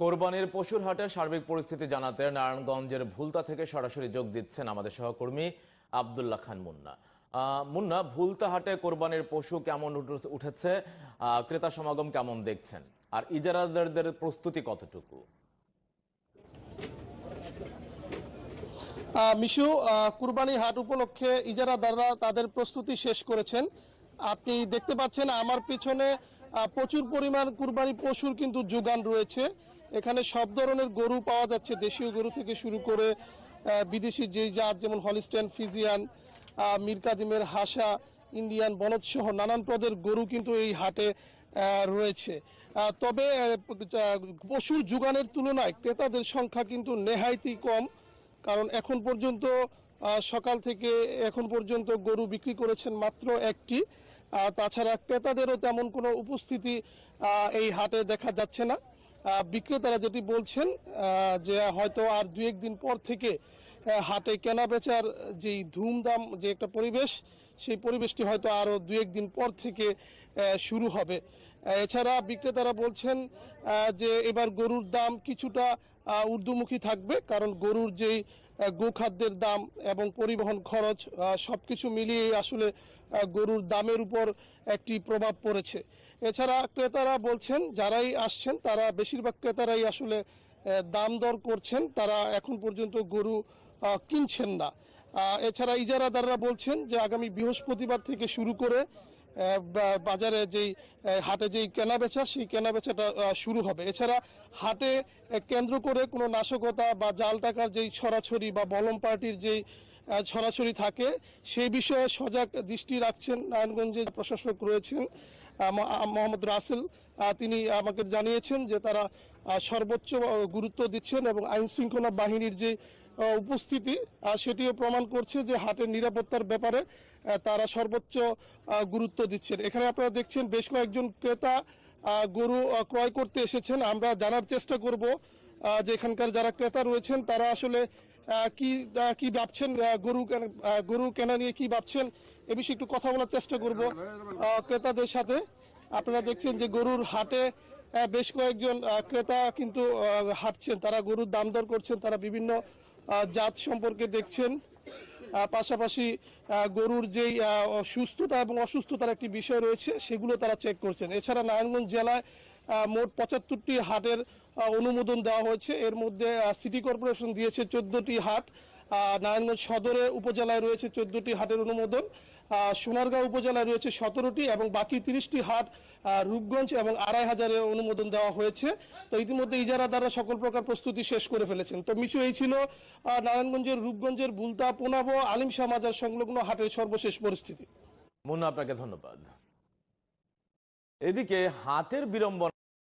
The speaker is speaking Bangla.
কোরবানির পশুর হাটের সার্বিক পরিস্থিতি জানাতে নারায়ণগঞ্জের ভুলতা থেকে সরাসরি যোগ দিচ্ছেন আমাদের সহকর্মী আবদুল্লাহ খান মুন্না। মুন্না, ভুলতা হাটে কোরবানির পশু কেমন উঠেছে? ক্রেতা সমাগম কেমন দেখছেন? আর ইজারাদারদের প্রস্তুতি কতটুকু? মিশু কুরবানি হাট উপলক্ষে ইজারাদাররা তাদের প্রস্তুতি শেষ করেছেন। আপনি দেখতে পাচ্ছেন আমার পিছনে প্রচুর পরিমাণ কুরবানি পশুর কিন্তু যোগান রয়েছে। এখানে সব ধরনের গরু পাওয়া যাচ্ছে, দেশীয় গরু থেকে শুরু করে বিদেশি যে জাত, যেমন হলিস্টেন ফিজিয়ান মীর কাদিমের হাসা, ইন্ডিয়ান বলদ সহ নানান পদের গরু কিন্তু এই হাটে রয়েছে। তবে পশুর যোগানের তুলনায় ক্রেতাদের সংখ্যা কিন্তু নেহাইতি কম, কারণ এখন পর্যন্ত সকাল থেকে এখন পর্যন্ত গরু বিক্রি করেছেন মাত্র একটি। তাছাড়া ক্রেতাদেরও তেমন কোনো উপস্থিতি এই হাটে দেখা যাচ্ছে না। বিক্রেতারা যেটি বলছেন যে হয়তো আর দু একদিন পর থেকে হাটে কেনা বেচার যেই ধুমধাম, যে একটা পরিবেশ, সেই পরিবেশটি হয়তো আরও দু একদিন পর থেকে শুরু হবে। এছাড়া বিক্রেতারা বলছেন যে এবার গরুর দাম কিছুটা ঊর্ধ্বমুখী থাকবে, কারণ গরুর যেই গোখাদ্যের দাম এবং পরিবহন খরচ আহ, সবকিছু মিলিয়ে আসলে গরুর দামের উপর একটি প্রভাব পড়েছে। এছাড়া ক্রেতারা বলছেন যারাই আসছেন তারা বেশিরভাগ ক্রেতারাই আসলে দাম দর করছেন তারা এখন পর্যন্ত গরু কিনছেন না। এছাড়া ইজারাদাররা বলছেন যে আগামী বৃহস্পতিবার থেকে শুরু করে বাজারে যেই হাটে যেই কেনা বেচা, সেই কেনা বেচাটা শুরু হবে। এছাড়া হাটে কেন্দ্র করে কোনো নাশকতা বা জাল টাকার যেই ছড়াছড়ি বা বলম পার্টির যেই ছড়াছড়ি থাকে। সেই বিষয়ে সজাগ দৃষ্টি রাখছেন নারায়ণগঞ্জের প্রশাসক রয়েছেন মোহাম্মদ রাসেল। তিনি আমাকে জানিয়েছেন যে তারা সর্বোচ্চ গুরুত্ব দিচ্ছেন এবং আইন শৃঙ্খলা বাহিনীর যে উপস্থিতি সেটিও প্রমাণ করছে যে হাটের নিরাপত্তার ব্যাপারে তারা সর্বোচ্চ গুরুত্ব দিচ্ছেন। এখানে আপনারা দেখছেন বেশ কয়েকজন ক্রেতা গরু ক্রয় করতে এসেছেন। আমরা জানার চেষ্টা করব যে এখানকার যারা ক্রেতা রয়েছেন, তারা আসলে কি কি ভাবছেন গরু গরু কেনা নিয়ে কি ভাবছেন? এ বিষয়ে একটু কথা বলার চেষ্টা করব ক্রেতাদের সাথে। আপনারা দেখছেন যে গরুর হাটে বেশ কয়েকজন ক্রেতা কিন্তু হাঁটছেন। তারা গরুর দাম দর করছেন, তারা বিভিন্ন জাত সম্পর্কে দেখছেন। পাশাপাশি গরুর যেই সুস্থতা এবং অসুস্থতার একটি বিষয় রয়েছে, সেগুলো তারা চেক করছেন। এছাড়া নারায়ণগঞ্জ জেলায় মোট পঁচাত্তরটি হাটের অনুমোদন দেওয়া হয়েছে। এর মধ্যে সিটি কর্পোরেশন দিয়েছে চোদ্দটি হাট নারায়ণগঞ্জ সদরে উপজেলায় রয়েছে চোদ্দটি হাটের অনুমোদন সোনারগাঁও উপজেলায় রয়েছে সতেরোটি এবং বাকি তিরিশটি হাট রূপগঞ্জ এবং আড়াই হাজারের অনুমোদন দেওয়া হয়েছে। তো ইতিমধ্যে ইজারাদাররা সকল প্রকার প্রস্তুতি শেষ করে ফেলেছেন। তো মিশু এই ছিল নারায়ণগঞ্জের, রূপগঞ্জের বুলতা পোনাবো আলিম শাহ মাজার সংলগ্ন হাটের সর্বশেষ পরিস্থিতি। মুন্না, আপনাকে ধন্যবাদ। এদিকে হাতের বিড়ম্বনা